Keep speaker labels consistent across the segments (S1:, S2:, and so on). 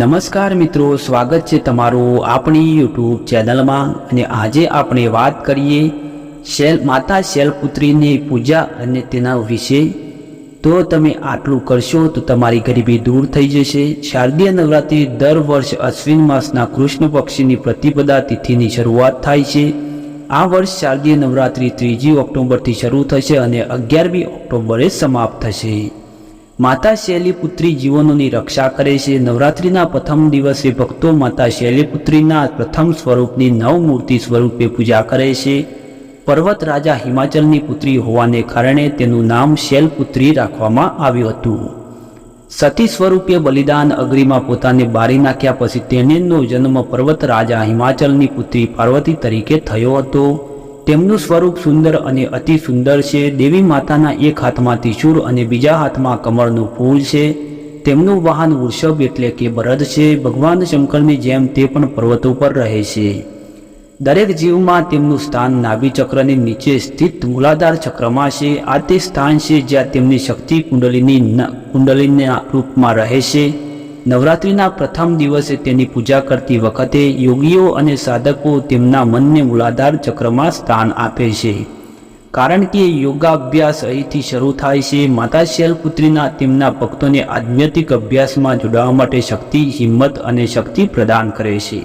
S1: નમસ્કાર મિત્રો, સ્વાગત છે તમારું આપણી યુટ્યુબ ચેનલમાં અને આજે આપણે વાત કરીએ શેલ, માતા શૈલપુત્રીની પૂજા અને તેના વિશે. તો તમે આટલું કરશો તો તમારી ગરીબી દૂર થઈ જશે. શારદીય નવરાત્રિ દર વર્ષ અશ્વિન માસના કૃષ્ણ પક્ષીની પ્રતિપદા તિથિની શરૂઆત થાય છે. આ વર્ષ શારદીય નવરાત્રિ ત્રીજી ઓક્ટોબરથી શરૂ થશે અને અગિયારમી ઓક્ટોબરે સમાપ્ત થશે. માતા શૈલીપુત્રી જીવનોની રક્ષા કરે છે. નવરાત્રિના પ્રથમ દિવસે ભક્તો માતા શૈલીપુત્રીના પ્રથમ સ્વરૂપની નવમૂર્તિ સ્વરૂપે પૂજા કરે છે. પર્વત રાજા હિમાચલની પુત્રી હોવાને કારણે તેનું નામ શૈલપુત્રી રાખવામાં આવ્યું હતું. સતી સ્વરૂપે બલિદાન અગ્રીમાં પોતાને બારી નાખ્યા પછી તેણીનો જન્મ પર્વત રાજા હિમાચલની પુત્રી પાર્વતી તરીકે થયો હતો. તેમનું સ્વરૂપ સુંદર અને અતિ સુંદર છે. દેવી માતાના એક હાથમાં ત્રિશુર અને બીજા હાથમાં કમળનું ફૂલ છે. તેમનું વાહન વૃષભ એટલે કે બરદ છે. ભગવાન શંકરની જેમ તે પણ પર્વતો પર રહે છે. દરેક જીવમાં તેમનું સ્થાન નાભી ચક્રની નીચે સ્થિત મૂલાધાર ચક્રમાં છે. આ તે સ્થાન છે જ્યાં તેમની શક્તિ કુંડલીની કુંડલીના રૂપમાં રહે છે. નવરાત્રિના પ્રથમ દિવસે તેની પૂજા કરતી વખતે યોગીઓ અને સાધકો તેમના મનને મૂલાધાર ચક્રમાં સ્થાન આપે છે. કારણ કે યોગાભ્યાસ અહીંથી શરૂ થાય છે, માતા શૈલપુત્રીના તેમના ભક્તોને આધ્યાત્મિક અભ્યાસમાં જોડાવા માટે શક્તિ, હિંમત અને શક્તિ પ્રદાન કરે છે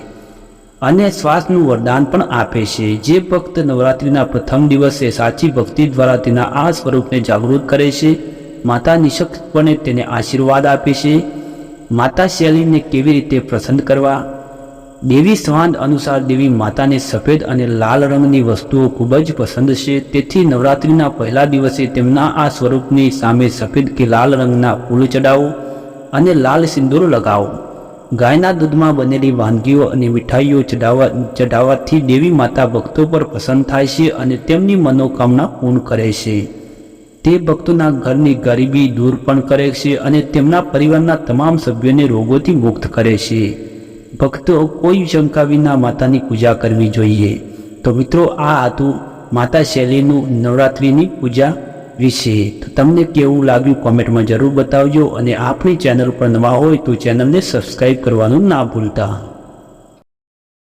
S1: અને શ્વાસનું વરદાન પણ આપે છે. જે ભક્ત નવરાત્રિના પ્રથમ દિવસે સાચી ભક્તિ દ્વારા તેના આ સ્વરૂપને જાગૃત કરે છે, માતા નિશક્તપણે તેને આશીર્વાદ આપે છે માતા શૈલીને કેવી રીતે પ્રસન્ન કરવા? દેવી સ્વાંદ અનુસાર દેવી માતાને સફેદ અને લાલ રંગની વસ્તુઓ ખૂબ જ પસંદ છે. તેથી નવરાત્રિના પહેલા દિવસે તેમના આ સ્વરૂપની સામે સફેદ કે લાલ રંગના ફૂલ ચડાવો અને લાલ સિંદૂર લગાવો. ગાયના દૂધમાં બનેલી વાનગીઓ અને મીઠાઈઓ ચડાવવા ચડાવવાથી દેવી માતા ભક્તો પર પસંદ થાય છે અને તેમની મનોકામના પૂર્ણ કરે છે. તે ભક્તોના ઘરની ગરીબી દૂર પણ કરે છે અને તેમના પરિવારના તમામ સભ્યોને રોગોથી મુક્ત કરે છે. ભક્તો કોઈ શંકા વિના માતાની પૂજા કરવી જોઈએ. તો મિત્રો, આ હતું માતા શૈલીનું નવરાત્રિની પૂજા વિશે. તો તમને કેવું લાગ્યું કોમેન્ટમાં જરૂર બતાવજો અને આપણી ચેનલ પર નવા હોય તો ચેનલને સબસ્ક્રાઈબ કરવાનું ના ભૂલતા.